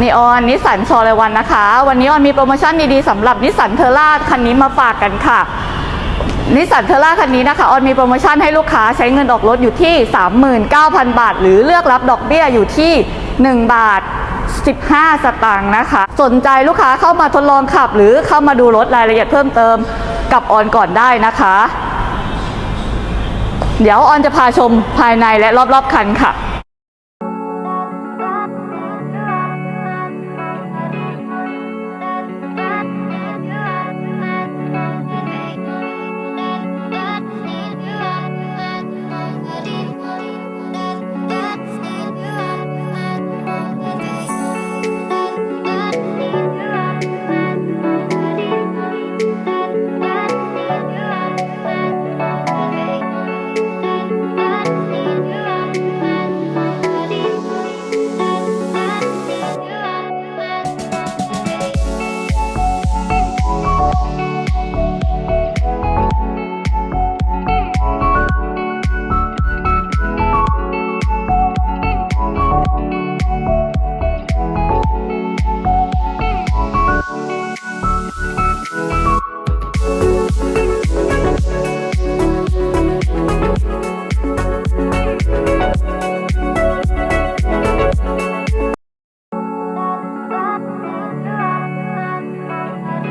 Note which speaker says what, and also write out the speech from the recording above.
Speaker 1: นีออนนิสสันชอเลวันนะคะ วันนี้ออนมีโปรโมชั่นดีๆสำหรับนิสสันเทอร่าคันนี้มาฝากกันค่ะนิสสันเทอร่าคันนี้นะคะออนมีโปรโมชั่นให้ลูกค้าใช้เงินออกรถอยู่ที่ 39,000 บาท หรือเลือกรับดอกเบี้ยอยู่ที่ 1 บาท 15 สตางค์นะคะ สนใจลูกค้าเข้ามาทดลองขับ หรือเข้ามาดูรถรายละเอียดเพิ่มเติมกับออนก่อนได้นะคะ เดี๋ยวออนจะพาชมภายในและรอบๆคันค่ะ